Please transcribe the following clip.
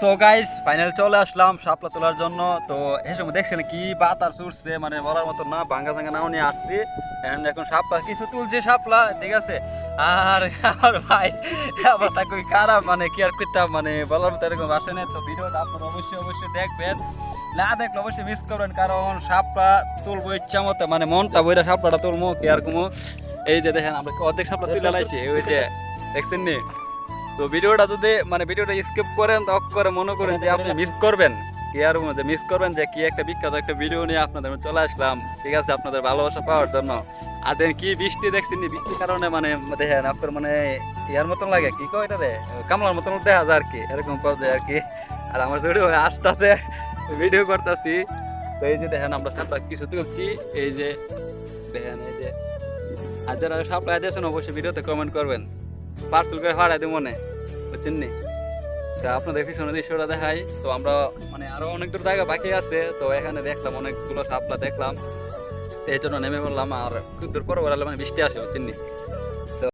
So guys final চলে আসলাম শাপলা তোলার জন্য। তো সময় দেখছেন কি বাতাস উঠছে মানে বলার মতো না, ভাঙ্গা ভাঙ্গা নাও নিয়ে আসছি। এখন শাপলা কিছু তুলছে, শাপলা, ঠিক আছে? আর আমার ভাই আবার তাকে খারাপ মানে কি আর করতাম মানে বলার মতো এরকম আসে না। তো ভিডিওটা আপনারা অবশ্যই অবশ্যই দেখবেন। না দেখলে অবশ্যই মিস করবেন, কারণ সাপটা তুলবো ইচ্ছা মতো মানে মনটা বইটা সাপটা তুলবো, কি আর কমো? এই যে দেখেন, আমরা অর্ধেক সাপটা তুলে লাইছি, ওই যে, দেখছেন নি? তো ভিডিওটা যদি মানে ভিডিওটা স্কিপ করেন তো করে মনে করেন যে আপনি মিস করবেন। কি আর মধ্যে মিস করবেন যে কি একটা বিখ্যাত একটা ভিডিও নিয়ে আপনাদের চলে আসলাম। ঠিক আছে আপনাদের ভালোবাসা পাওয়ার জন্য। আর দেন কি বৃষ্টি দেখছেন নি, বৃষ্টির কারণে মানে দেখেন আপনার মানে ইয়ার মতন লাগে। কি কয় এটা রে কামলার মতন দেখা যায় আর কি এরকম পর্যায়ে আর কি। আর আমার ভিডিও আস্তে ভিডিও করতেছি। তো এই যে দেখেন আমরা সাপটা কিছু তুলছি। এই যে দেখেন এই যে। আর যারা সাপটা দিয়েছেন অবশ্যই ভিডিওতে কমেন্ট করবেন। পার্সেল করে ভাড়া দিব মনে বুঝছেন নি? তা আপনাদের পিছনে দৃশ্যটা দেখাই। তো আমরা মানে আরও অনেক দূর জায়গা বাকি আছে, তো এখানে দেখলাম অনেকগুলো সাপলা দেখলাম। এই জন্য নেমে বললাম আর দূর পরে বেড়ালে মানে বৃষ্টি আসে, বুঝছেন